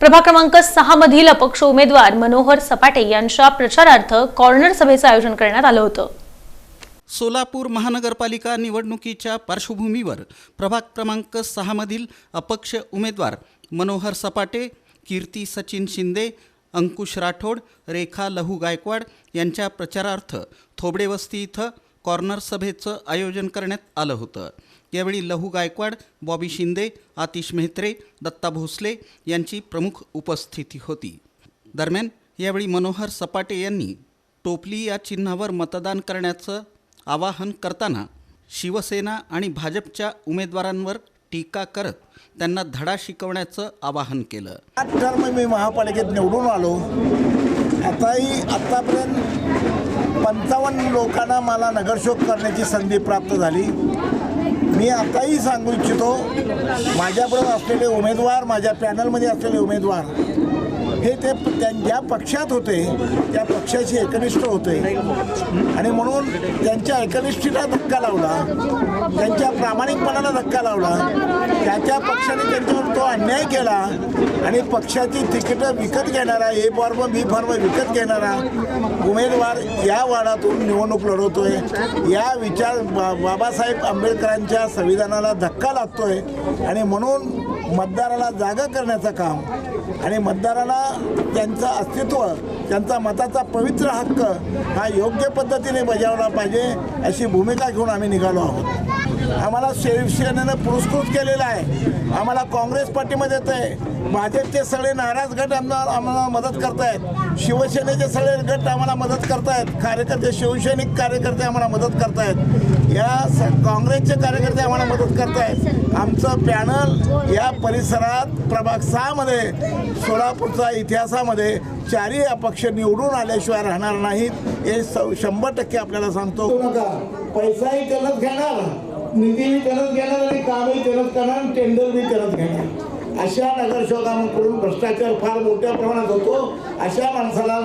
प्रभाग क्रमांक सहा मधील अपक्ष उमेदवार मनोहर सपाटे यांच्या प्रचारार्थ कॉर्नर सभेचं आयोजन करण्यात आलं होतं. सोलापूर महानगरपालिका निवडणुकीच्या पार्श्वभूमीवर प्रभाग क्रमांक सहामधील अपक्ष उमेदवार मनोहर सपाटे कीर्ती सचिन शिंदे अंकुश राठोड रेखा लहू गायकवाड यांच्या प्रचारार्थ थोबडेवस्ती इथं कॉर्नर सभेचं आयोजन करण्यात आलं होतं. यावेळी लहू गायकवाड बॉबी शिंदे आतिश मेहत्रे दत्ता भोसले यांची प्रमुख उपस्थिती होती. दरम्यान यावेळी मनोहर सपाटे यांनी टोपली या चिन्हावर मतदान करण्याचं आवाहन करताना शिवसेना आणि भाजपच्या उमेदवारांवर टीका करत त्यांना धडा शिकवण्याचं आवाहन केलं. आठ मी महापालिकेत निवडून आलो. आताही आत्तापर्यंत पंचावन्न लोकांना मला नगरशोध करण्याची संधी प्राप्त झाली. मी आताही सांगू इच्छितो माझ्याबरोबर असलेले उमेदवार माझ्या पॅनलमध्ये असलेले उमेदवार हे ते त्या ज्या पक्षात होते त्या पक्षाशी एकनिष्ठ होते. आणि म्हणून त्यांच्या एकनिष्ठीला धक्का लावला. त्यांच्या प्रामाणिकपणाला धक्का लावला. त्या त्या पक्षाने त्यांच्यावर तो अन्याय केला. आणि पक्षाची तिकीटं विकत घेणारा ए फॉर्म बी फॉर्म विकत घेणारा उमेदवार या वाडातून निवडणूक लढवतोय. या विचार बा बाबासाहेब आंबेडकरांच्या संविधानाला धक्का लागतोय. आणि म्हणून मतदाराला जागा करण्याचं काम. आणि मतदाराला त्यांचं अस्तित्व त्यांचा मताचा पवित्र हक्क हा योग्य पद्धतीने बजावला पाहिजे अशी भूमिका घेऊन आम्ही निघालो आहोत. आम्हाला शिवसेनेनं पुरस्कृत केलेला आहे. आम्हाला काँग्रेस पार्टीमध्ये येत आहे. भाजपचे सगळे नाराज गट आम्हाला आम्हाला मदत करतायत. शिवसेनेचे सगळे गट आम्हाला मदत करतायत. कार्यकर्ते शिवसैनिक कार्यकर्ते आम्हाला मदत करतायत. या स काँग्रेसचे कार्यकर्ते आम्हाला मदत करतायत. आमचं पॅनल या परिसरात प्रभाग सहामध्ये सोलापूरचा इतिहासामध्ये चारही अपक्ष निवडून आल्याशिवाय राहणार नाहीत. हे स शंभर टक्के आपल्याला सांगतो. नका पैसाही त्यालाच घेणार. निधीही त्यालाच घेणार आणि कामही त्यालाच करणार आणि टेंडर बी घेणार अशा नगरसेवकांकडून भ्रष्टाचार फार मोठ्या प्रमाणात होतो. अशा माणसाला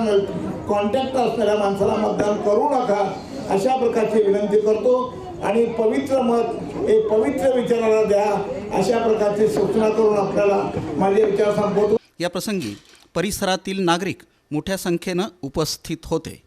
कॉन्टॅक्ट असणाऱ्या माणसाला मतदान करू नका. अशा प्रकारची विनंती करतो. आणि पवित्र मत हे पवित्र विचाराला द्या. अशा प्रकारची सूचना करून आपल्याला माझे विचार संपवतो. या प्रसंगी परिसरातील नागरिक मोठ्या संख्येनं उपस्थित होते.